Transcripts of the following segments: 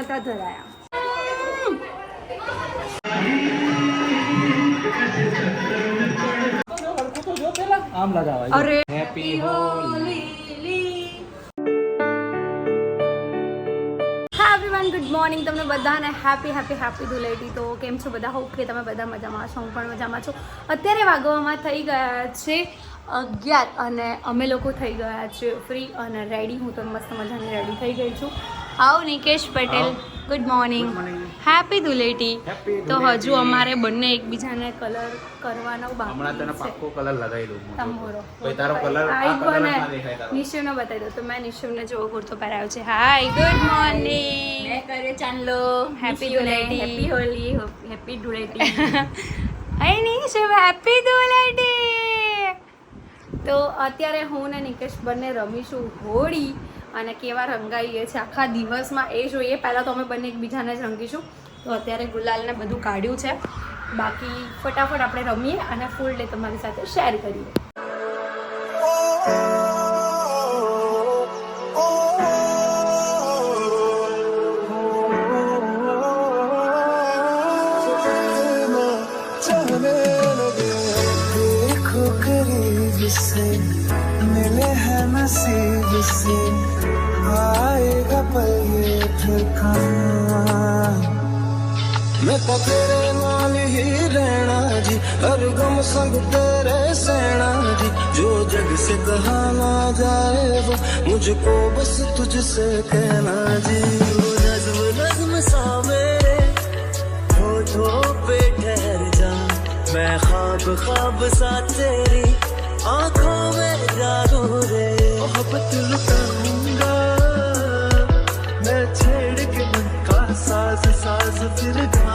નતા ધરાયા. આમ લગાવાય. અરે હેપી હોલી હા એવરીવન ગુડ મોર્નિંગ તમને બધાને હેપી હેપી હેપી ધુલેટી તો કેમ છો બધા? હોપ કે તમે બધા મજામાં છો હું પણ મજામાં છું. અત્યારે વાગવામાં થઈ ગયા છે અગિયાર અને અમે લોકો થઈ ગયા છે ફ્રી અને રેડી હું તો મસ્ત મજાની રેડી થઈ ગઈ છું. આવો Nikesh Patel. Good morning happy Dhuleti. તો હજુ અમારે બંને એકબીજાને કલર કરવાનો હમણાં તને છે. પાક્કો કલર લગાવી દઉં હું. તમારો. પછી તારો કલર આ આઈ કલર ના દેખાય તારો. બતાવી દો તો મેં નિશુને જોવો કુર્તો પહેરાવ્યો છે. હાય ગુડ મોર્નિંગ મેં કર્યો ચાંદલો. Happy Dhuleti. Happy Holi happy Dhuleti. Hi Nishu happy Dhuleti. તો અત્યારે હું ને નિકેશ બંને રમીશું હોળી. અને કેવા રંગાઈએ છે. આખા દિવસમાં એ જોઈએ. પહેલાં તો અમે બંને એકબીજાને જ રંગીશું. તો અત્યારે ગુલાલને બધું કાઢ્યું છે. બાકી ફટાફટ આપણે રમીએ અને ફૂલ ડે તમારી સાથે શેર કરીએ. तो तेरे नाल ही रहना जी हर गम संग तेरे सहना जी जो जग से कहा ना जाए वो मुझको बस तुझसे कहना जी वो नज्म नज्म सा मेरे होठों पे ठहर जा मैं ख्वाब ख्वाब सा तेरी आँखों में जागो रे मोहब्बत लुटाऊँगा मैं छेड़ के मन का साज साज फिर गाऊँगा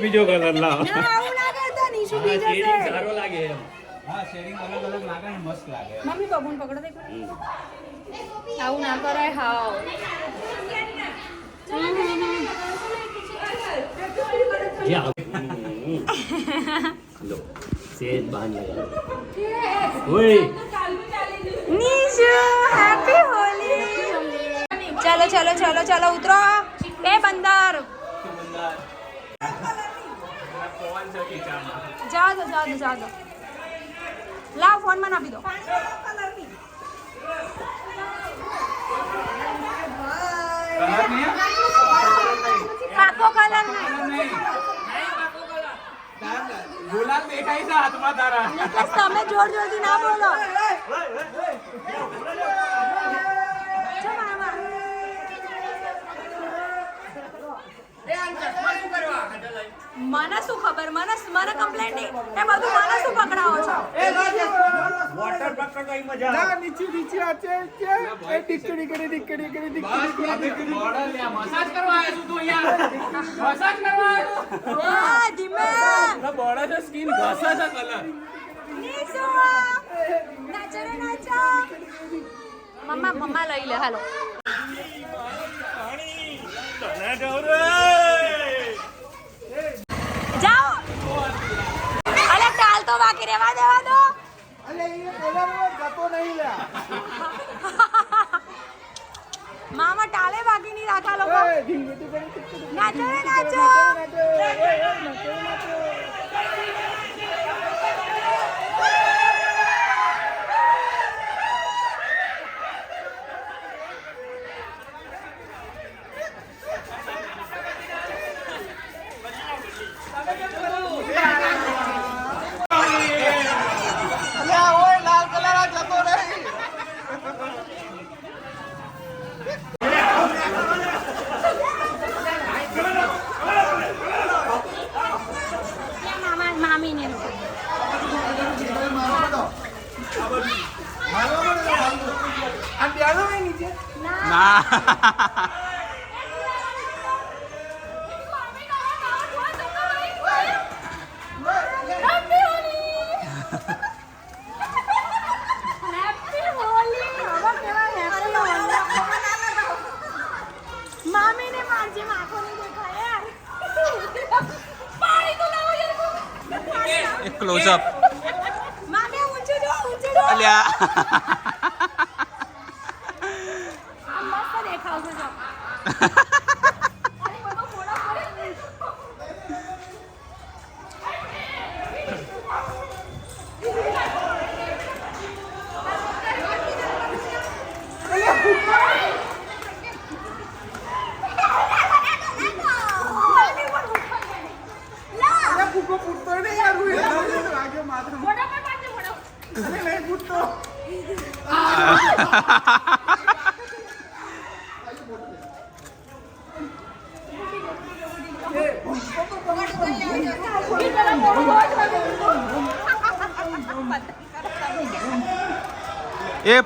બીજો કલર લાવ. સારો લાગે એમ. હા શેડિંગ અલગ અલગ લાગે ને મસ્ત લાગે. મમ્મી પગુન પકડો દે આવું ના કરાય હાવ. લો સેજ બાંધ. ઓય. નિશુ હેપી હોલી. ચલો ચલો ચલો ચલો ઉતરો. બે બંદર. જા દો જા દો લાવ ફોનમાં આપી દો કલર પાકો કલર નહીં તમે જોર જોરથી ના બોલો જો મામા. મને શું ખબર? મને મને કમ્પ્લેન્ટ નહીં. એ બધું મને શું પકડાવો છો? વોટર પકડો એ મજા ના નીચે નીચે આચે છે એ ટીકડી કરી ટીકડી કરી ટીકડી મોડલ લે મસાજ કરવા આવ્યો છું તું યાર મસાજ કરવા આવ્યો આ, ધીમે. ના બોડા છે સ્કિન ઘસા છે કલર. નીસો નાચો રે નાચો. મમ્મા મમ્મા લઈ લે હાલો. જાઓ અલે બાકી રહેવા દેવા દો મામા ટાલે બાકી નહીં રાખા લોકો નાચો નાચો નાચો મામીને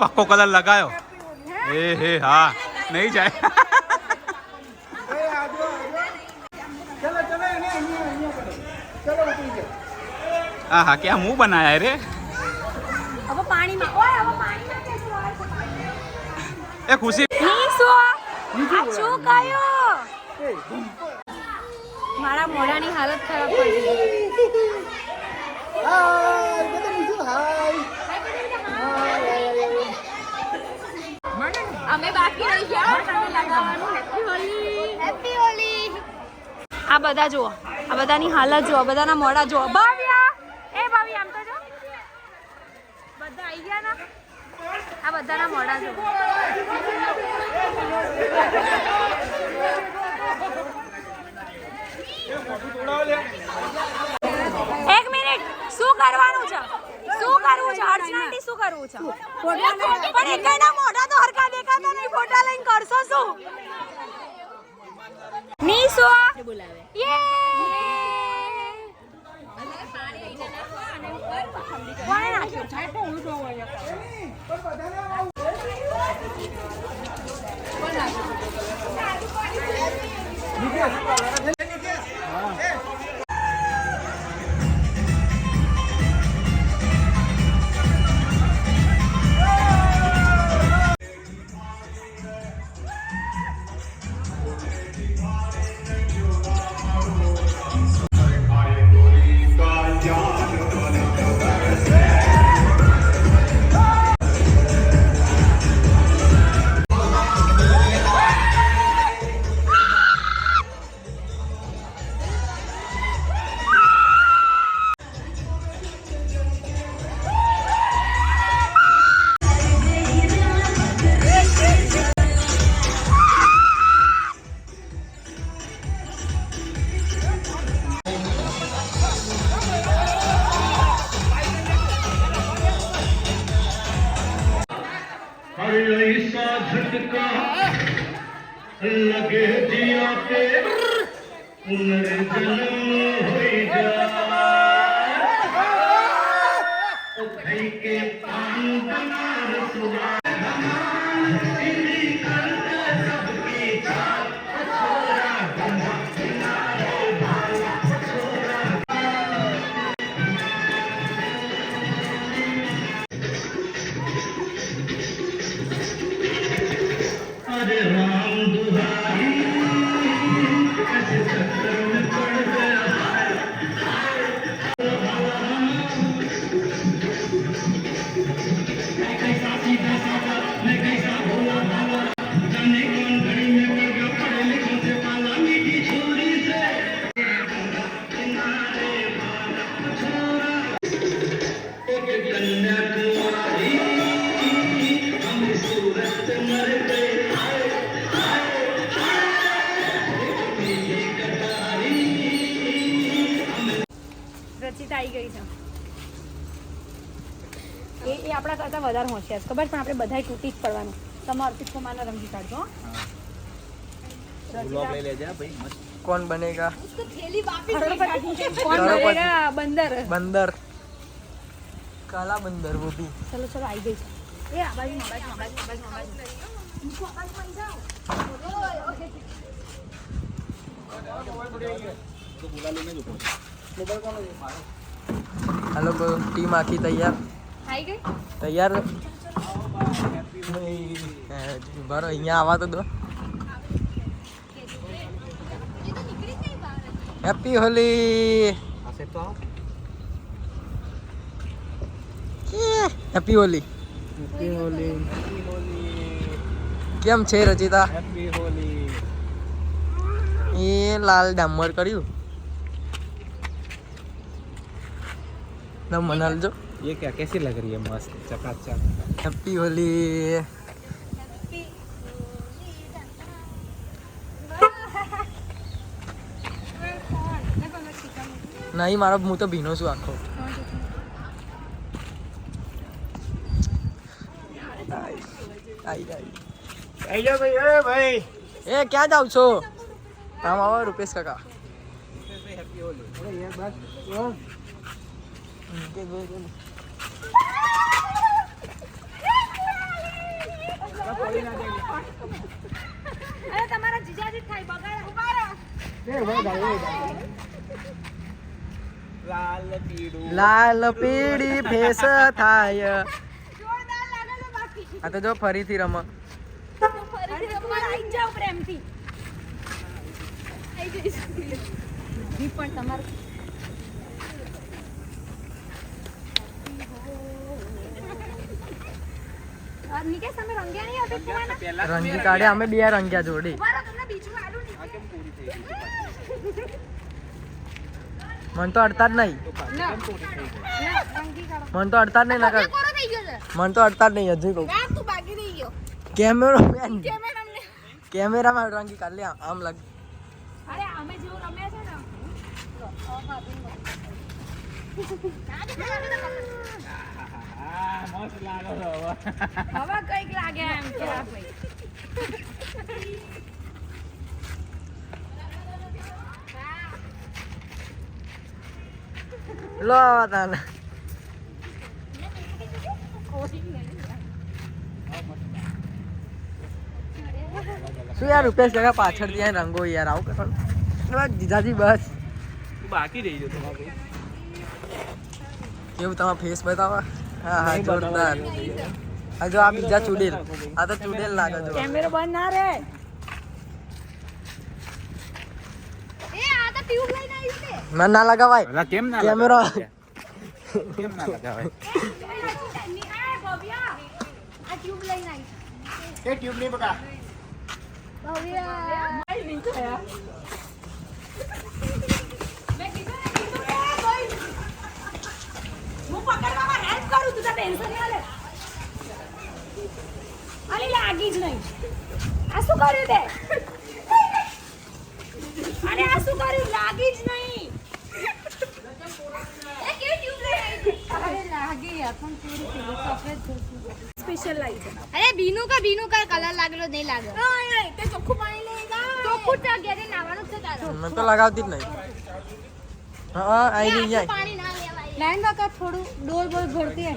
પક્કો કલર લગાયો એ હે હા નહીં જાય હા હા ક્યાં હું બનાયા રે એ ખુશી શું મારા મોઢાની હાલત ખરાબ પડી ગઈ હાય બધા બીજું હાય અમે બાકી રહી ગયા. લગાવવાનું. હેપી હોલી હેપી હોલી આ બધા જુઓ. આ બધાની હાલત જુઓ. બધાના મોડા જુઓ. ભાવ્યા. એ ભાવી આમ તો જો. બધા આવી ગયા ના? આ બધાના મોડા જુઓ. એક મિનિટ. શું કરવાનું છે? શું કરવું છે? અર્ચનાટી શું કરવું છે? પણ એકના મોઢા તો હરખા દેખાતા નહીં. ફોટા લઈને કરશો શું? નીસો. બોલાવે કોણે ਉਮਰ ਜਨਮ ਹੋਈ ਜਾ ਉਠੇ ਕੇ ਪਾਣੀ ਬਨਾਰ ਸੁਣਾ છે ખબર પણ આપણે બધાય તૂટી જ પડવાનું તમે અર્પિત કુમારને રંગી કાઢજો. કોણ બનેગા? બંદર. બંદર. કાલા બંદર વો ભી ચલો ચલો આવી ગઈ છે. એ આ બાજુ આ બાજુ આ બાજુ આ બાજુ હેલો ટીમ આખી તૈયાર. તૈયાર? બરો અહીંયા આવા તો દો. હેપી હોલી હેપી હોલી કેમ છે રચિતા? એ લાલ ડામર કર્યું. ના મનાલજો ये क्या कैसी लग रही है मस्त चकाचक હેપી હોલી નહીં મારો હું તો ભીનો છું આખો આઈ, આઈ, આઈ. आई जाओ भाई ए भाई એ ક્યાં જાવ છો આમ આવો રૂપેશ કાકા લાલ પીડી લાલ ફેસ થાય. હા તો જો ફરીથી રમ. ફરીથી પણ તમારું નિકેશ તમે રંગ્યા નહીં હતા કુવાના રંગી કાઢે અમે બે રંગ્યા જોડી. ઊભા તમને બીજું આડું નહીં. મન તો અડતા જ નહીં. મન તો અડતા જ નહીં નકર કોરો થઈ ગયો છે. મન તો અડતા જ નહીં હજુ કહું. કેમેરો મેન કેમેરામાં રંગી કાઢ લે આમ લાગ. અરે અમે જેવું રમ્યા છે ને. હવે. કંઈક લાગે શું યાર રૂપેશ કાકા પાછળથી રંગો યાર આવું કરો. જીજાજી બસ. બાકી રહી જતો એવું તમારા ફેસ બતાવવા. હા હા જોરદાર. આ જો આ બીજા ચુડેલ. આ તો ચુડેલ લાગે જો. કેમેરો બંધ ના રે. એ આ તો ટ્યુબ લઈને આવી મને ના લગાવાય. કેમ ના કેમેરો. કેમ ના લગાવાય? ભવ્યા આ ટ્યુબ લઈને આવી એ ટ્યુબ નહીં બકા ભવ્યા મેં કીધું ને, કીધું ને, ભાઈ. હું પકડવામાં હેલ્પ કરું તું ટેન્શન નહીં લે. અલી લાગી જ નહીં. આ શું કર્યું તે? અરે આ શું કર્યું? લાગી જ નહીં. એ કેવી ટ્યુબ લઈ આવી અરે લાગી પણ પૂરી થઈ સફેદ સ્પેશિયલ લાવી છે અરે ભીનું કા કલર લાગેલો નહીં લાગે. તે ચોખ્ખું પાણી લઈ ચોખ્ખું ચા ઘેરે નાવાનું છે તારે. મને તો લગાવતી જ નહીં. હા આવી રહી પાણી ના લાઈન કાકા થોડું ડોલ બોલ ભરતી હે.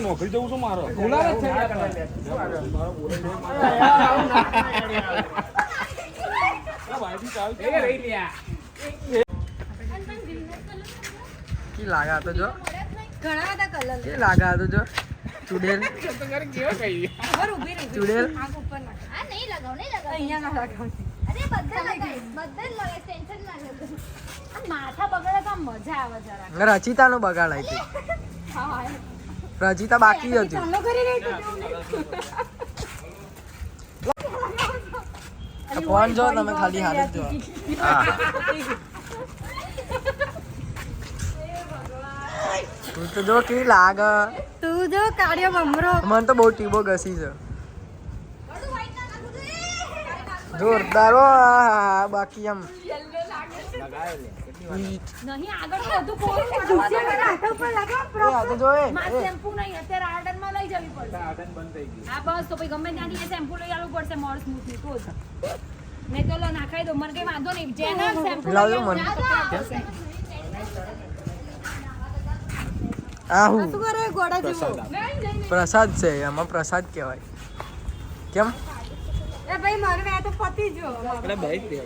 નોકરી જવું છું મારો. કી લાગે તો જો? ઘણા બધા કલર કે લાગા આ તો જો. ચુડેલ. તો ઘરે કેવો કહી ખબર ઊભી રહી. ચુડેલ. આંખ ઉપર ના આ નહીં લગાવ નહીં લગાવ. અહીંયા ના લગાવ. અરે બધા લગાય બધા લગાય ટેન્શન ના લે. આ માથા બગડે તો મજા આવે જરા રચિતાનું બગાડ આવી હા રચિતા બાકી હતી. ચાલો કરી રહી તું. ફોન જો તમે ખાલી જ તું તો જો કેવી લાગે. તું જો કાર્ય બમરો મને તો બહુ ટીબો ઘસી છે. જોરદાર બાકી એમ. નહીં આગળ બધું કોણ તો જો એ, માં એ. શેમ્પુ નહીં અત્યારે આર્ડનમાં લઈ જવી પડશે. હા બસ તો પછી ગમે ત્યાંથી શેમ્પુ લઈ આવવું પડશે મોર સ્મૂથની તો જ તો લો નાખાઈ દો. મને કઈ વાંધો નહીં. જેને શેમ્પુ લાવજો મને. આ હું કરે? ગોડા જેવો. પ્રસાદ. છે એમાં પ્રસાદ કહેવાય. કેમ? એ ભાઈ મારે આ તો પતી જો આપણે બાઈક દે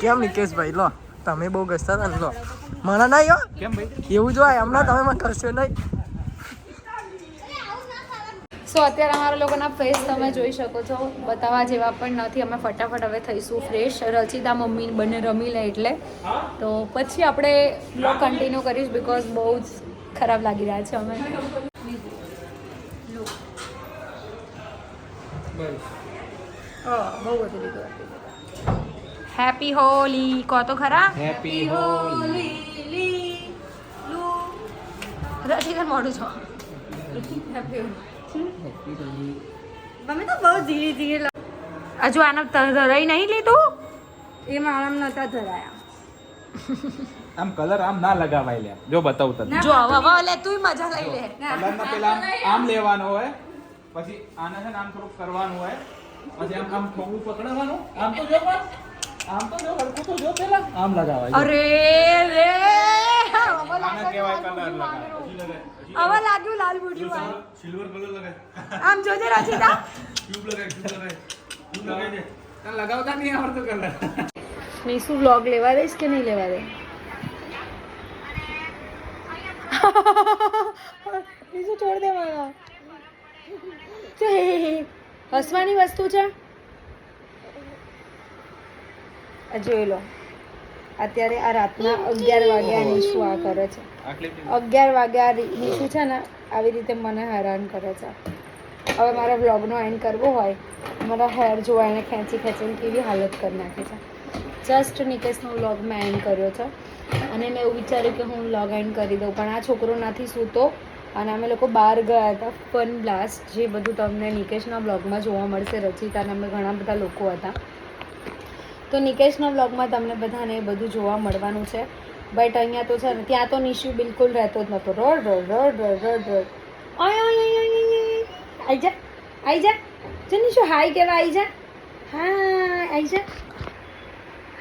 કેમ નિકેશભાઈ લો તમે બહુ ગસતા હતા ને લો. મને નહીં હો. એવું જો હમણાં તમે મને કરશો નહીં. સો અત્યારે અમારા લોકોના ફેસ તમે જોઈ શકો છો. બતાવવા જેવા પણ નથી. અમે ફટાફટ હવે થઈશું ફ્રેશ રચિતા મમ્મી બંને રમી લે એટલે. તો પછી આપણે બ્લોગ કન્ટિન્યુ કરીશ બિકોઝ બહુ જ ખરાબ લાગી રહ્યા છે અમે. બહુ બધું લીધું હેપી હોલી કહો તો ખરા? હેપી હોલી રચિતા મોડું છો હેપી હોલી મમ્મી તો બહુ ધીરે ધીરે હજુ આને ધરાઈ નહીં લીધું? એ મારા નતા ધરાયા. આમ કલર આમ ના લગાવાય લે જો બતાવું તને. જો હવે હવે લે તું મજા લઈ લે. કલર ના પેલા આમ- લેવાનો હોય પછી આને છે ને આમ થોડુંક કરવાનું હોય પછી આમ આમ થોડું પકડવાનું. આમ તો જો આમ તો જો હરખું તો જો પેલા. આમ લગાવાય. અરે રે. હવે લાગ્યું લાલ બુઢિયું સિલ્વર કલર લગાય આમ જોજે રચિતા. ટ્યુબ લગાય ટ્યુબ લગાય દે તને લગાવતા નહીં આવડતું કલર નિશુ વ્લોગ લેવા દઈશ કે નહીં લેવા દે? બીજું છોડ દે મારા. હે હે હે. હસવાની વસ્તુ છે? જોઈ લો. અત્યારે આ રાતના અગિયાર વાગ્યા નિશુ આ કરે છે. અગિયાર વાગ્યા નિશુ છે ને આવી રીતે મને હેરાન કરે છે. હવે મારા વ્લોગનો એન્ડ કરવો હોય મારા હેર જોવા એને ખેંચી ખેંચીને કેવી હાલત કરી નાખી છે. જસ્ટ નિકેશનો વ્લોગ મેં એન્ડ કર્યો છે. અને મેં એવું વિચાર્યું કે હું વ્લોગ એન્ડ કરી દઉં પણ આ છોકરો નથી સૂતો. અને અમે લોકો બહાર ગયા હતા ફન બ્લાસ્ટ જે બધું તમને નિકેશના વ્લોગમાં જોવા મળશે રચિતા અને અમે ઘણા બધા લોકો હતા. તો નિકેશના વ્લોગમાં તમને બધાને એ બધું જોવા મળવાનું છે. બટ અહીંયા તો છે ને ત્યાં તો નિશુ બિલકુલ રહેતો જ નહોતો road road road road road road. આઈ જા આઈ જા. જો નિશુ હાય કેવા આઈ જા. હા આઈ જા.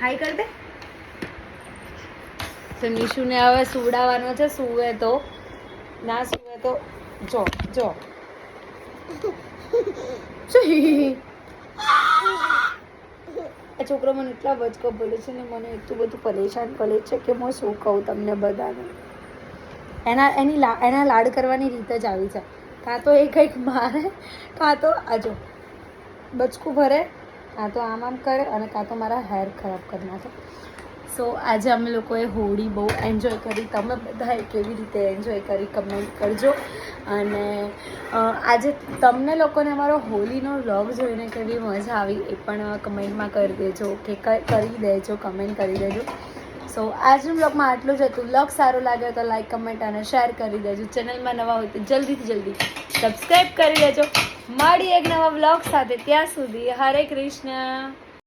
હાય કર દે. તો નિશુને હવે સુવડાવવાનો છે સુવે તો. ના સુવે તો જો જો. શું? આ છોકરો મને એટલા બચકો બોલે છે ને મને એટલું બધું પરેશાન કરે છે કે હું શું કહું તમને બધાને. એના, એની લા, એના લાડ કરવાની રીત જ આવી છે. કાં તો એ કંઈક મારે, કાં તો આજો બચકું ભરે, કાં તો આમ આમ કરે અને કાં તો મારા હેર ખરાબ કરી નાખે. સો આજે અમે લોકોએ હોળી બહુ એન્જોય કરી. તમે બધાએ કેવી રીતે એન્જોય કરી કમેન્ટ કરજો. અને આજે તમને લોકોને અમારો હોલીનો વ્લોગ જોઈને કેવી મજા આવી એ પણ કમેન્ટમાં કરી દેજો કે કરી દેજો કમેન્ટ કરી દેજો. સો આજના બ્લોગમાં આટલું જ હતું. બ્લોગ સારો લાગ્યો તો લાઈક કમેન્ટ અને શેર કરી દેજો. ચેનલમાં નવા હોય તો જલ્દીથી જલ્દી સબસ્ક્રાઈબ કરી દેજો. મળી એક નવા બ્લોગ સાથે. ત્યાં સુધી હરે કૃષ્ણ.